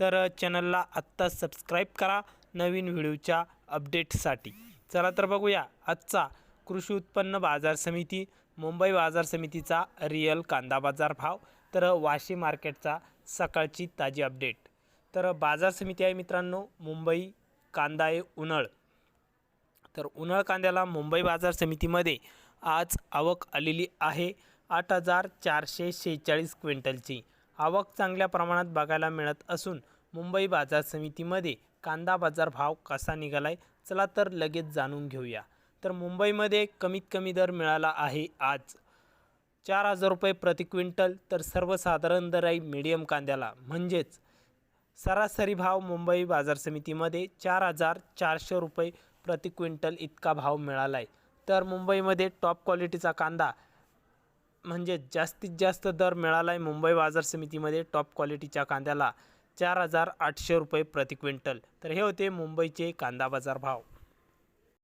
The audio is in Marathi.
तर चॅनलला आत्ता सबस्क्राईब करा नवीन व्हिडिओच्या अपडेटसाठी चला तर बघूया आजचा कृषी उत्पन्न बाजार समिती मुंबई बाजार समितीचा रिअल कांदा बाजार भाव तर वाशी मार्केटचा सकाळची ताजी अपडेट तर बाजार समिती आहे मित्रांनो मुंबई कांदा आहे उन्हाळ. तर उन्हाळ कांद्याला मुंबई बाजार समितीमध्ये आज आवक आलेली आहे आठ हजार चारशे शेहेचाळीस क्विंटलची. आवक चांगल्या प्रमाणात बघायला मिळत असून मुंबई बाजार समितीमध्ये कांदा बाजार भाव कसा निघाला आहे चला तर लगेच जाणून घेऊया. तर मुंबईमध्ये कमीत कमी दर मिळाला आहे आज. चार हजार रुपये प्रति क्विंटल तर सर्वसाधारण दर आहे मीडियम कांद्याला. म्हणजेच सरासरी भाव मुंबई बाजार समितीमध्ये चार हजार चारशे रुपये प्रति क्विंटल इतका भाव मिळाला आहे तर मुंबईमध्ये टॉप क्वालिटीचा कांदा म्हणजे जास्तीत जास्त दर मिळाला आहे मुंबई बाजार समितीमध्ये टॉप क्वालिटीच्या कांद्याला चार हजार आठशे रुपये प्रति क्विंटल. तर हे होते मुंबईचे कांदा बाजार भाव.